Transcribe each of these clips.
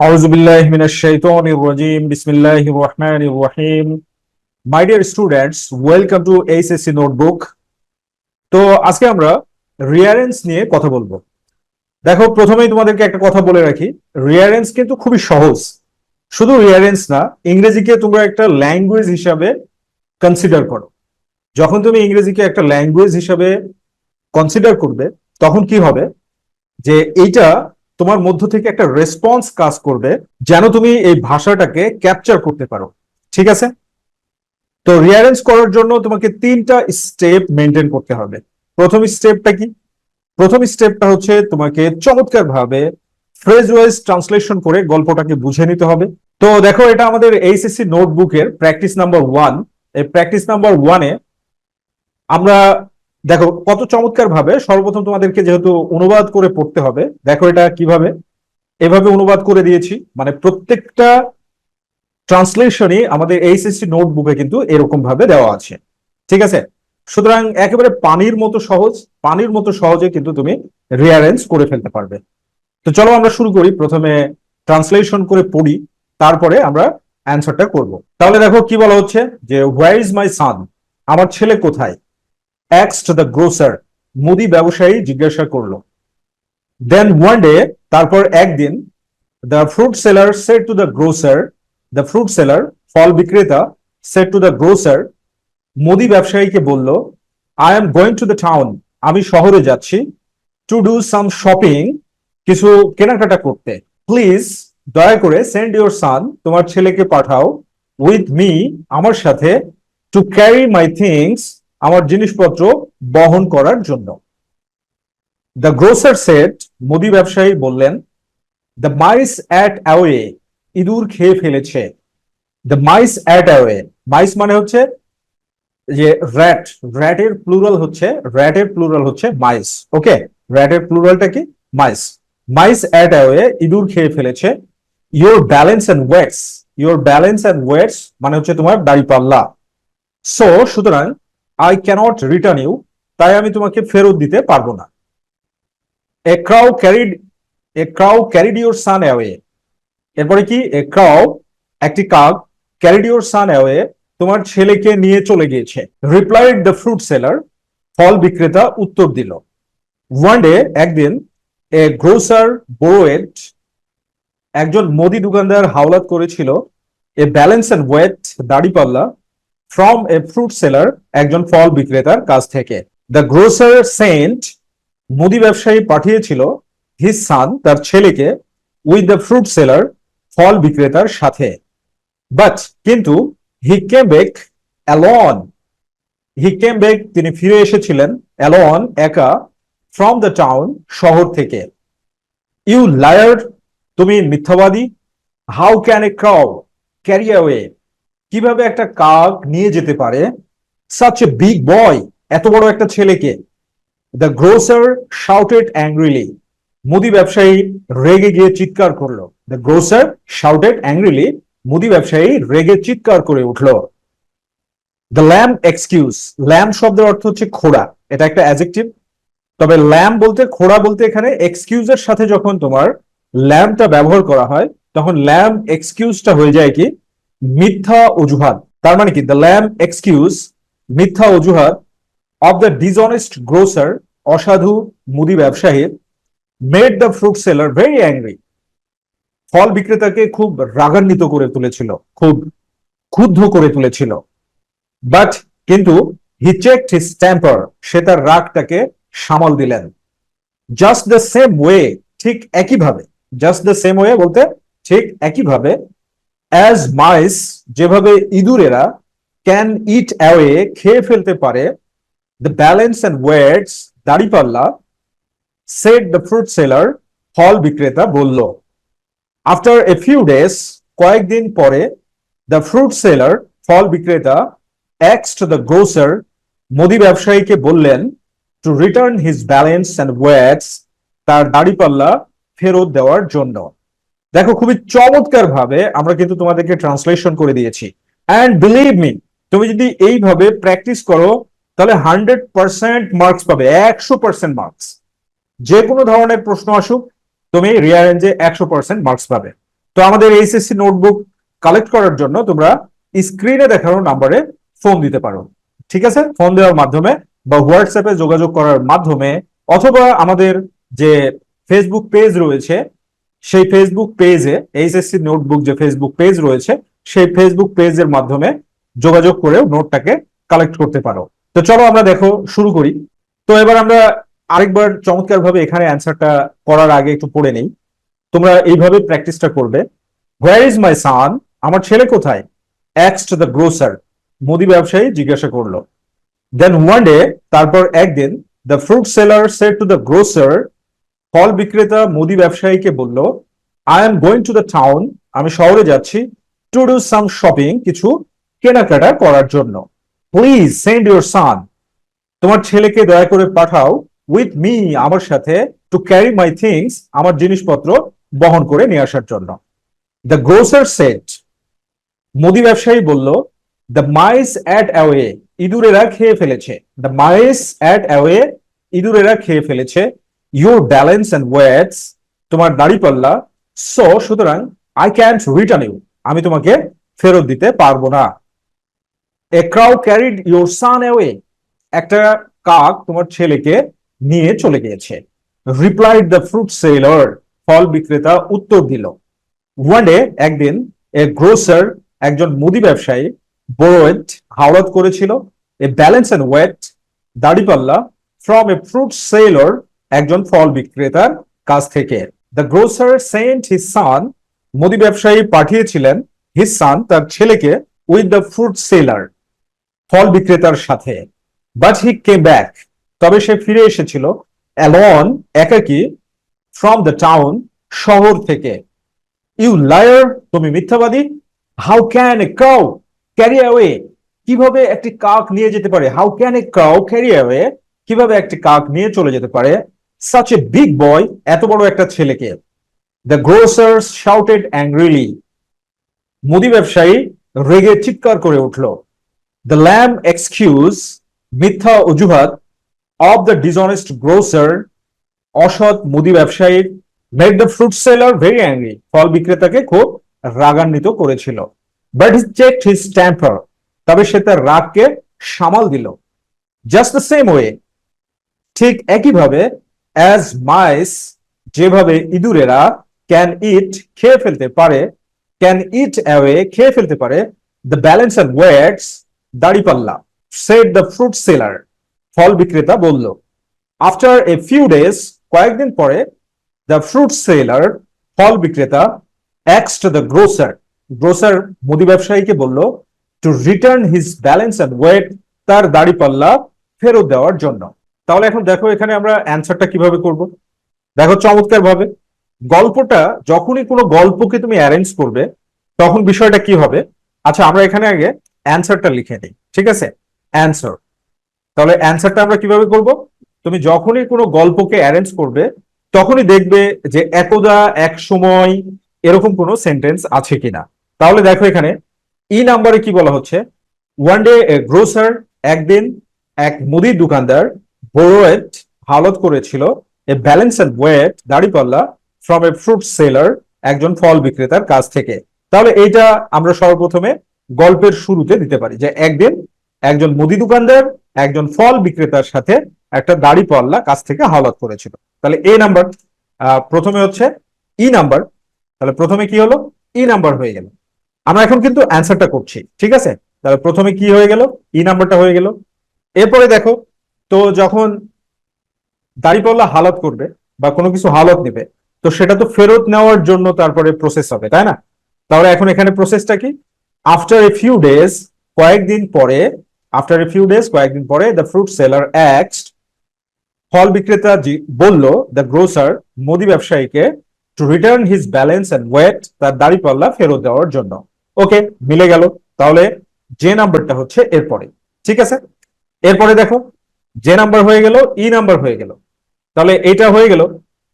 أعوذ بالله من الشيطان الرجيم بسم الله الرحمن الرحيم My dear students, welcome to ASSC Notebook. তো আজকে আমরা রিয়ারেন্স নিয়ে কথা বলবো দেখো প্রথমেই তোমাদেরকে একটা কথা বলে রাখি রিয়ারেন্স কিন্তু খুবই সহজ শুধু রিয়ারেন্স না ইংরেজিকে তোমরা একটা ল্যাঙ্গুয়েজ হিসাবে কনসিডার করো যখন তুমি ইংরেজিকে একটা ল্যাঙ্গুয়েজ হিসাবে কনসিডার করবে তখন কি হবে যে এইটা তোমার মধ্য থেকে একটা রেসপন্স কাজ করবে যেন তুমি এই ভাষাটাকে ক্যাপচার করতে পারো। ঠিক আছে? তো রিয়ারেঞ্জ করার জন্য তোমাকে তিনটা স্টেপ মেনটেন করতে হবে। প্রথম স্টেপটা কি? প্রথম স্টেপটা হচ্ছে তোমাকে চমৎকার ভাবে ফ্রেজ ওয়াইজ ট্রান্সলেশন করে গল্পটাকে বুঝে নিতে হবে। তো দেখো, এটা আমাদের এইচএসসি নোটবুকের প্র্যাকটিস নাম্বার ওয়ান এই প্র্যাকটিস নাম্বার ওয়ানে আমরা দেখো, কত চমৎকার ভাবে সর্বপ্রথম তোমাদেরকে যেহেতু অনুবাদ করে পড়তে হবে, দেখো এটা কীভাবে? এভাবে অনুবাদ করে দিয়েছি মানে প্রত্যেকটা ট্রান্সলেশনই আমাদের এইচএসসি নোটবুকে কিন্তু এরকম ভাবে দেওয়া আছে, ঠিক আছে? সুতরাং একেবারে পানির মতো সহজ, পানির মতো সহজে কিন্তু তুমি রিয়ারেঞ্জ করে ফেলতে পারবে। তো চলো আমরা শুরু করি, প্রথমে ট্রান্সলেশন করে পড়ি, তারপরে আমরা অ্যান্সারটা করব। তাহলে দেখো কি বলা হচ্ছে যে হোয়ার ইজ মাই সান আমার ছেলে কোথায়? অ্যাক্সড দ্য গ্রোসার মুদি ব্যবসায়ী জিজ্ঞাসা করল। দেন ওয়ান ডে তারপর একদিন the fruit seller set to the grocer the fruit seller ফল বিক্রেতা সেট টু দ্য গ্রোসার মুদি ব্যবসায়ীকে বলল I am going to the town আমি শহরে যাচ্ছি টু ডু সাম শপিং কিছু কেনাকাটা করতে। প্লিজ দয়া করে সেন্ড ইউর সান তোমার ছেলেকে পাঠাও উইথ মি আমার সাথে টু ক্যারি মাই থিংস আমার জিনিসপত্র বহন করার জন্য। দ্য গ্রোসার সেট মুদি ব্যবসায়ী বললেন দ্য মাইস অ্যাট অ্যাওয়ে ইঁদুর খেয়ে ফেলেছে। The mice ate away mice মানে হচ্ছে যে র্যাট র্যাটের প্লুরাল হচ্ছে র্যাটের প্লুরাল হচ্ছে মাইস ওকে র্যাটের প্লুরালটা কি? মাইস মাইস অ্যাট অ্যাওয়ে ইঁদুর খেয়ে ফেলেছে। Your balance and weights your balance and weights মানে হচ্ছে তোমার দাড়িপাল্লা সো সুতরাং আই ক্যানট রিটার্ন ইউ তাই আমি তোমাকে ফেরত দিতে পারব না। A crow carried a crow carried your son away এরপরে কি? এ ক্রাউ একটি কাক ক্যারিড ইউর সান অ্যাওয়ে তোমার ছেলেকে নিয়ে চলে গিয়েছে। রিপ্লাইড দ্য ফ্রুট সেলার ফল বিক্রেতা উত্তর দিল। ওয়ান ডে একদিন এ গ্রোসার বোরোয়েট একজন মোদি দোকানদার হাওলাত করেছিল। এ ব্যালেন্স অ্যান্ড ওয়েট দাড়িপাল্লা ফ্রম এ ফ্রুট সেলার একজন ফল বিক্রেতার কাছ থেকে। দ্য গ্রোসার সেন্ট মুদি ব্যবসায়ী পাঠিয়েছিল হিস সান তার ছেলেকে উইথ দ্য ফ্রুট সেলার ফল বিক্রেতার সাথে। বাট কিন্তু he came back alone he came back তিনি ফিরে এসেছিলেন অ্যালন একা ফ্রম দ্য টাউন শহর থেকে। ইউ লায়ার তুমি মিথ্যাবাদী। How can a crow carry away কীভাবে একটা কাক নিয়ে যেতে পারে? সাচ এ বিগ বয় এত বড় একটা ছেলেকে। দ্য গ্রোসার শাউটেড অ্যাংরিলি মুদি ব্যবসায়ী রেগে গিয়ে চিৎকার করল। দ্য গ্রোসার শাউটেড অ্যাংরিলি মুদি ব্যবসায়ী রেগে চিৎকার করে উঠল। দ্য ল্যাম এক্সকিউজ ল্যাম শব্দের অর্থ হচ্ছে খোড়া। এটা একটা অ্যাজেক্টিভ তবে ল্যাম বলতে, খোড়া বলতে এখানে এক্সকিউজের সাথে যখন তোমার ল্যাম্পটা ব্যবহার করা হয়, তখন ল্যাম এক্সকিউজটা হয়ে যায় কি? মিথ্যা অজুহাত, তার মানে কি? দ্য ল্যাম এক্সকিউজ মিথ্যা অজুহাত অফ দ্য ডিসঅনেস্ট গ্রোসার অসাধু, মুদি ব্যবসায়ীর made the fruit seller very angry ফল বিক্রেতাকে খুব রাগান্বিত করে তুলেছিল, খুব ক্ষুব্ধ করে তুলেছিল। বাট কিন্তু হি চেকড হিস টেম্পার সে তার রাগটাকে সামাল দিলেন। জাস্ট দ্য সেম ওয়ে ঠিক একইভাবে জাস্ট দ্য সেম ওয়ে বলতে ঠিক একইভাবে অ্যাজ মাইস যেভাবে ইঁদুরেরা ক্যান ইট অ্যাওয়ে খেয়ে ফেলতে পারে দ্য ব্যালেন্স অ্যান্ড ওয়েটস দাড়িপাল্লা সেট দ্য ফ্রুট সেলার ফল বিক্রেতা বলল। আফটার এ ফিউ ডেজ কয়েকদিন পরে দ্য ফ্রুট সেলার ফল বিক্রেতা এক্সড দ্য গ্রোসার মুদি ব্যবসায়ীকে বললেন to return his balance and weights তার দাড়িপাল্লা ফেরত দেওয়ার জন্য। দেখো, খুবই চমৎকার ভাবে আমরা কিন্তু তোমাদেরকে ট্রান্সলেশন করে দিয়েছি। অ্যান্ড বিলিভ মি তুমি যদি এইভাবে প্র্যাকটিস করো, তাহলে হান্ড্রেড পার্সেন্ট মার্কস পাবে, একশো পার্সেন্ট মার্কস যে কোনো ধরনের প্রশ্ন আসুক, তুমি রিয়ারেঞ্জে একশো পার্সেন্ট মার্কস পাবে। তো আমাদের এইচএসসি নোটবুক কালেক্ট করার জন্য তোমরা স্ক্রিনে দেখানো নাম্বারে ফোন দিতে পারো। ঠিক আছে? ফোন দেওয়ার মাধ্যমে বা হোয়াটসঅ্যাপে যোগাযোগ করার মাধ্যমে অথবা আমাদের যে ফেসবুক পেজ রয়েছে সেই ফেসবুক পেজে এইচএসসি নোটবুক যে ফেসবুক পেজ রয়েছে, সেই ফেসবুক পেজের মাধ্যমে যোগাযোগ করেও নোটটাকে কালেক্ট করতে পারো। তো চলো আমরা দেখো, শুরু করি। তো এবার আমরা আরেকবার চমৎকার ভাবে এখানে অ্যান্সারটা করার আগে একটু পড়ে নেই। তোমরা এইভাবে প্র্যাকটিসটা করবে। হোয়ার ইজ মাই সান আমার ছেলে কোথায়? অ্যাক্সড দ্য গ্রোসার মুদি ব্যবসায়ী জিজ্ঞাসা করল। দেন ওয়ান ডে তারপর একদিন the fruit seller set to the grocer ফল বিক্রেতা মুদি ব্যবসায়ীকে বলল I am going to the town আমি শহরে যাচ্ছি টু ডু সাম শপিং কিছু কেনাকাটা করার জন্য। প্লিজ সেন্ড ইউর সান তোমার ছেলেকে দয়া করে পাঠাও উইথ মি আমার সাথে টু ক্যারি মাই থিংস আমার জিনিসপত্র বহন করে নিয়ে আসার জন্য। দ্য গ্রোসার সেট মুদি ব্যবসায়ী বলল দ্য মাইস অ্যাট অ্যাওয়ে ইঁদুরেরা খেয়ে ফেলেছে। দ্য মাইস অ্যাট অ্যাওয়ে ইঁদুরেরা খেয়ে ফেলেছে। ইউর ব্যালেন্স অ্যান্ড ওয়েটস তোমার দাড়িপাল্লা সো সুতরাং আই ক্যান্ট রিটার্ন ইউ আমি তোমাকে ফেরত দিতে পারব না। A crow carried your son away একটা কাক তোমার ছেলেকে নিয়ে চলে গিয়েছে। রিপ্লাইড দ্য ফ্রুট সেলার ফল বিক্রেতা উত্তর দিল। ওয়ান ডে একদিন এ গ্রোসার একজন মুদি ব্যবসায়ী বোরোয়েট হাওড়াত করেছিল। এ ব্যালেন্স অ্যান্ড ওয়েট দাড়িপাল্লা ফ্রম এ ফ্রুট সেলর একজন ফল বিক্রেতার কাছ থেকে। The grocer sent his son মুদি ব্যবসায়ী পাঠিয়েছিলেন হিস সান তার ছেলেকে উইথ দ্য ফ্রুট সেলার ফল বিক্রেতার সাথে। বাট হি কেম ব্যাক তবে সে ফিরে এসেছিল অ্যালন একাকি ফ্রম দ্য টাউন শহর থেকে। ইউ লায়ার তুমি মিথ্যাবাদী। How can a cow carry away কীভাবে একটি কাক নিয়ে যেতে পারে? How can a cow carry away কীভাবে একটি কাক নিয়ে চলে যেতে পারে? সাচ এ বিগ বয় এত বড় একটা ছেলেকে দ্য গ্রোসার্স শাউটেড অ্যাংরিলি মুদি ব্যবসায়ী রেগে চিৎকার করে উঠল। দ্য ল্যাম এক্সকিউজ মিথ্যা অজুহাত অফ দ্য ডিসঅনেস্ট গ্রোসার অসৎ মুদি ব্যবসায়ী made the fruit seller very angry ফল বিক্রেতাকে খুব রাগান্বিত করেছিল। But he check his temper তবে সে তার রাগকে সামাল দিল। জাস্ট দ্য সেম ওয়ে ঠিক একইভাবে অ্যাজ মাইস যেভাবে ইঁদুরেরা ক্যান ইট খেয়ে ফেলতে পারে ক্যান ইট অ্যাওয়ে খেয়ে ফেলতে পারে দ্য ব্যালেন্স অ্যান্ড ওয়েটস দাড়িপাল্লা সেট দ্য ফ্রুট সেলার ফল বিক্রেতা বলল। আফটার এ ফিউ ডেজ কয়েকদিন পরে দ্য ফ্রুট সেলার ফল বিক্রেতা এক্সড দ্য গ্রোসার গ্রোসার মুদি ব্যবসায়ীকে বলল to return his balance and weight তার দাড়িপাল্লা ফেরত দেওয়ার জন্য। তাহলে এখন দেখো এখানে আমরা অ্যান্সারটা কীভাবে করব। দেখো চমৎকার ভাবে গল্পটা যখনই কোনো গল্পকে তুমি অ্যারেঞ্জ করবে, তখন বিষয়টা কি হবে? আচ্ছা আমরা এখানে আগে অ্যান্সারটা লিখে নিই, ঠিক আছে? অ্যান্সার তাহলে অ্যান্সারটা আমরা কীভাবে করব? তুমি যখনই কোনো গল্পকে অ্যারেঞ্জ করবে, তখনই দেখবে যে একদা, এক সময় এরকম কোনো সেন্টেন্স আছে কিনা। তাহলে দেখো এখানে ই নাম্বারে কি বলা হচ্ছে? ওয়ান ডে গ্রোসার একদিন এক মুদির দোকানদার বোরোয়েট হালত করেছিল এ ব্যালেন্স ওয়েট দাড়িপাল্লা ফ্রম এ ফ্রুট সেলার একজন ফল বিক্রেতার কাছ থেকে। তাহলে এইটা আমরা সর্বপ্রথমে গল্পের শুরুতে দিতে পারি যে একদিন একজন মুদি দোকানদার, একজন ফল বিক্রেতার সাথে একটা দাড়ি পাল্লা কাছ থেকে হাওলাত করেছিল। তাহলে এ নাম্বার প্রথমে হচ্ছে ই নাম্বার। তাহলে প্রথমে কি হলো? ই নাম্বার হয়ে গেল। আমরা এখন কিন্তু অ্যান্সারটা করছি, ঠিক আছে? তাহলে প্রথমে কি হয়ে গেল? ই নাম্বারটা হয়ে গেল। এরপরে দেখো তো যখন দাড়িপাল্লা হালত করবে বা কোনো কিছু হালত নেবে, তো সেটা তো ফেরত নেওয়ার জন্য তারপরে প্রসেস হবে, তাই না? তাহলে এখন এখানে প্রসেসটা কি? আফটার এ ফিউ ডেজ কয়েকদিন পরে আফটার এ ফিউ ডেজ কয়েকদিন পরে দ্য ফ্রুট সেলার অ্যাক্সড ফল বিক্রেতা বলল দ্য গ্রোসার মোদি ব্যবসায়ীকে to return his balance and weight তার দাড়ি পাল্লা ফেরত দেওয়ার জন্য। ওকে মিলে গেল। তাহলে যে নাম্বারটা হচ্ছে এরপরে, ঠিক আছে? এরপরে দেখো যে নাম্বার হয়ে গেল, ই নাম্বার হয়ে গেল। তাহলে এটা হয়ে গেল।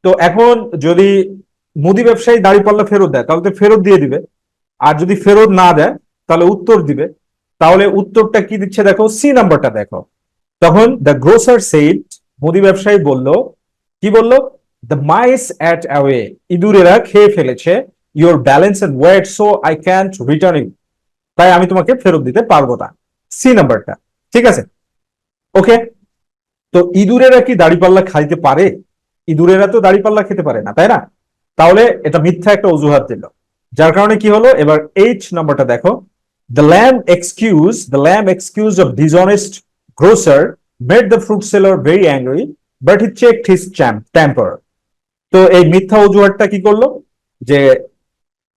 তো এখন যদি মুদি ব্যবসায়ী দাড়ি পাল্লা ফেরত দেয়, তাহলে তো ফেরত দিয়ে দিবে। আর যদি ফেরত না দেয়, তাহলে উত্তর দিবে। তাহলে উত্তরটা কি দিচ্ছে দেখো, সি নাম্বারটা দেখো। তখন দ্য গ্রোসার সেইট মুদি ব্যবসায়ী বলল, কি বলল? দ্য মাইস অ্যাট অ্যাওয়ে ইঁদুরেরা খেয়ে ফেলেছে। Your balance and weight so I can't return you তাই আমি তোমাকে ফেরত দিতে পারব না। সি নাম্বারটা, ঠিক আছে? ওকে তো ইঁদুরেরা কি দাড়িপাল্লা খাইতে পারে? ইঁদুরেরা তো দাড়িপাল্লা খেতে পারে না, তাই না? তাহলে এটা মিথ্যা একটা অজুহাত দিল। যার কারণে কি হলো? এবার এইচ নাম্বারটা দেখো। The lame excuse the lame excuse of dishonest grocer made the fruit seller very angry but he checked his temper তো এই মিথ্যা অজুহাতটা কি করল? যে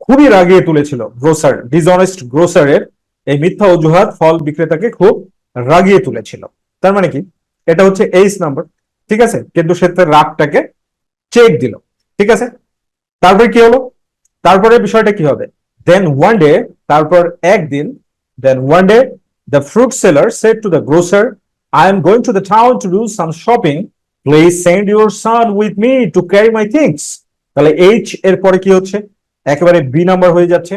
খুবই রাগিয়ে তুলেছিল গ্রোসার ডিসঅনেস্ট গ্রোসারের এই মিথ্যা অজুহাত ফল বিক্রেতাকে খুব রাগিয়ে তুলেছিল। তার মানে কি? এটা হচ্ছে এইচ নাম্বার ঠিক আছে? কিন্তু সে রাগটাকে চেক দিল, ঠিক আছে? তারপরে কি হলো? তারপরে বিষয়টা কি হবে? দেন ওয়ান ডে তারপর একদিন then one day the fruit seller said to the grocer I am going to the town to do some shopping please send your son with me to carry my things তাহলে H এর পরে কি হচ্ছে? একেবারে B number হয়ে যাচ্ছে।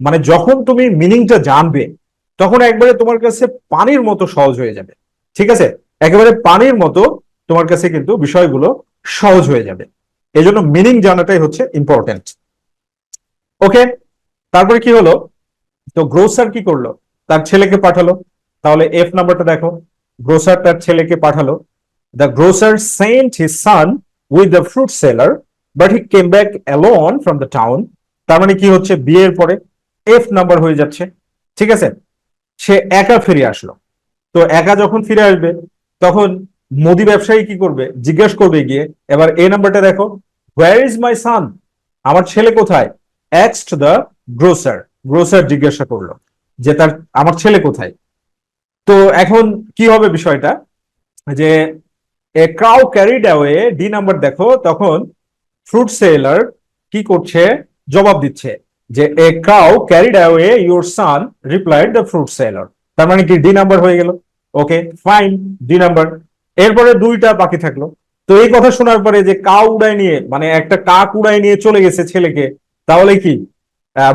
মানে যখন তুমি মিনিংটা জানবে, তখন একবারে তোমার কাছে পানির মতো সহজ হয়ে যাবে, ঠিক আছে? একেবারে পানির মতো তোমার কাছে কিন্তু বিষয়গুলো সহজ হয়ে যাবে। এই জন্য মিনিং জানাটাই হচ্ছে ইম্পর্টেন্ট ওকে তারপরে কি হলো? তো গ্রোসার কি করল? তার ছেলেকে পাঠালো। তাহলে এফ নাম্বারটা দেখো। গ্রোসার তার ছেলেকে পাঠালো। The grocer sent his son with the fruit seller but he came back alone from the town তার মানে কি হচ্ছে? বিয়ের পরে এফ নাম্বার হয়ে যাচ্ছে। ঠিক আছে? সে একা ফিরে আসলো। তো একা যখন ফিরে আসবে তখন মোদি ব্যবসায়ী কি করবে? জিজ্ঞেস করবে গিয়ে, এবার এই নাম্বারটা দেখো। হোয়ার ইজ মাই সান আমার ছেলে কোথায়? এক্সড দ্য গ্রোসার গ্রোসার জিজ্ঞাসা করল যে, তার, আমার ছেলে কোথায়? তো এখন কি হবে বিষয়টা? যে a crow carried away D number দেখো, তখন ফ্রুট সেলার কি করছে? জবাব দিচ্ছে যে a crow carried away your son replied the fruit seller তার মানে কি ডি নাম্বার হয়ে গেল? ওকে ফাইন দুই নাম্বার এরপরে দুইটা বাকি থাকল। তো এই কথা শোনার পরে যে কা উড়ায় নিয়ে মানে একটা কাক উড়ায় নিয়ে চলে গেছে ছেলেকে, তাহলে কি?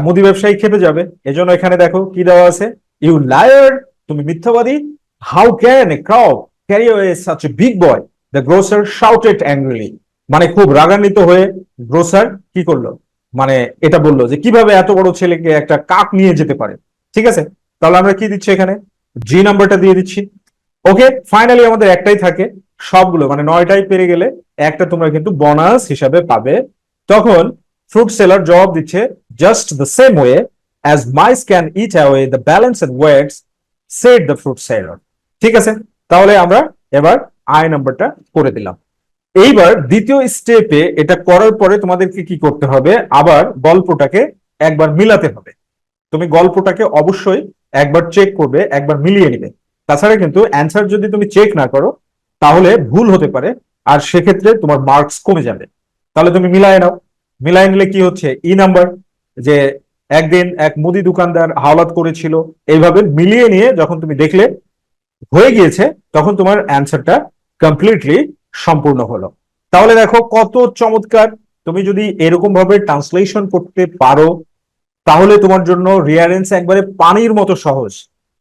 মুদি ব্যবসায়ী খেপে যাবে। এজন্য এখানে দেখো কি দেওয়া আছে? ইউ লায়ার তুমি মিথ্যাবাদী। How can a crow carry away such a big boy the grocer shouted angrily মানে খুব রাগান্বিত হয়ে গ্রোসার কি করল? মানে এটা বলল যে, কীভাবে এত বড় ছেলেকে একটা কাক নিয়ে যেতে পারে? ঠিক আছে? তাহলে আমরা কি দিচ্ছি এখানে? জি নাম্বারটা দিয়ে দিচ্ছি। ওকে ফাইনালি আমাদের একটাই থাকে সবগুলো মানে নয়টাই পেরে গেলে একটা তোমরা কিন্তু বোনাস হিসাবে পাবে। তখন ফ্রুট সেলার জবাব দিচ্ছে just the same way as mice can eat away the balance and weights said the fruit seller ঠিক আছে? তাহলে আমরা এবার আই নাম্বারটা করে দিলাম। এইবার দ্বিতীয় স্টেপে এটা করার পরে তোমাদেরকে কি করতে হবে? আবার গল্পটাকে একবার মিলাতে হবে। তুমি গল্পটাকে অবশ্যই একবার চেক করবে, একবার মিলিয়ে নিবে। তাছাড়া কিন্তু অ্যান্সার যদি তুমি চেক না করো, তাহলে ভুল হতে পারে, আর সেক্ষেত্রে তোমার মার্কস কমে যাবে। তাহলে তুমি মিলায় নাও। মিলায় নিলে কি হচ্ছে? ই নাম্বার যে একদিন এক মুদি দোকানদার হাওলাত করেছিল। এইভাবে মিলিয়ে নিয়ে যখন তুমি দেখলে, হয়ে গিয়েছে, তখন তোমার অ্যান্সারটা কমপ্লিটলি সম্পূর্ণ হলো। তাহলে দেখো কত চমৎকার। তুমি যদি এরকম ভাবে ট্রান্সলেশন করতে পারো তাহলে তোমার জন্য রিয়ারেন্স একবারে পানির মতো সহজ,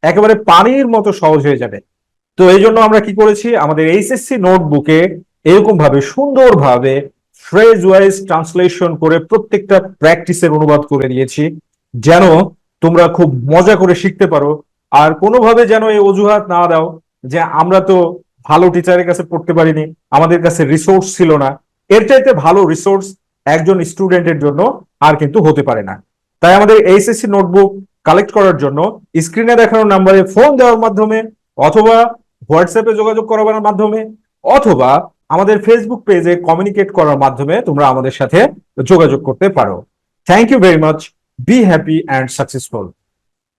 একেবারে পানির মতো সহজ হয়ে যাবে। তো এই জন্য আমরা কি করেছি? আমাদের এইচএসসি নোটবুকে এরকম ভাবে সুন্দরভাবে ফ্রেজ ওয়াইজ ট্রান্সলেশন করে প্রত্যেকটা প্র্যাকটিসের অনুবাদ করে দিয়েছি যেন তোমরা খুব মজা করে শিখতে পারো। আর কোনোভাবে যেন এই অজুহাত না দাও যে আমরা তো ভালো টিচারের কাছে পড়তে পারিনি, আমাদের কাছে রিসোর্স ছিল না। এর চাইতে ভালো রিসোর্স একজন স্টুডেন্টের জন্য আর কিন্তু হতে পারে না। তাই আমাদের এইচএসসি নোটবুক কালেক্ট করার জন্য স্ক্রিনে দেখানো নাম্বারে ফোন দেওয়ার মাধ্যমে অথবা হোয়াটসঅ্যাপে যোগাযোগ করাবার মাধ্যমে অথবা আমাদের ফেসবুক পেজে কমিউনিকেট করার মাধ্যমে তোমরা আমাদের সাথে যোগাযোগ করতে পারো। Thank you very much be happy and successful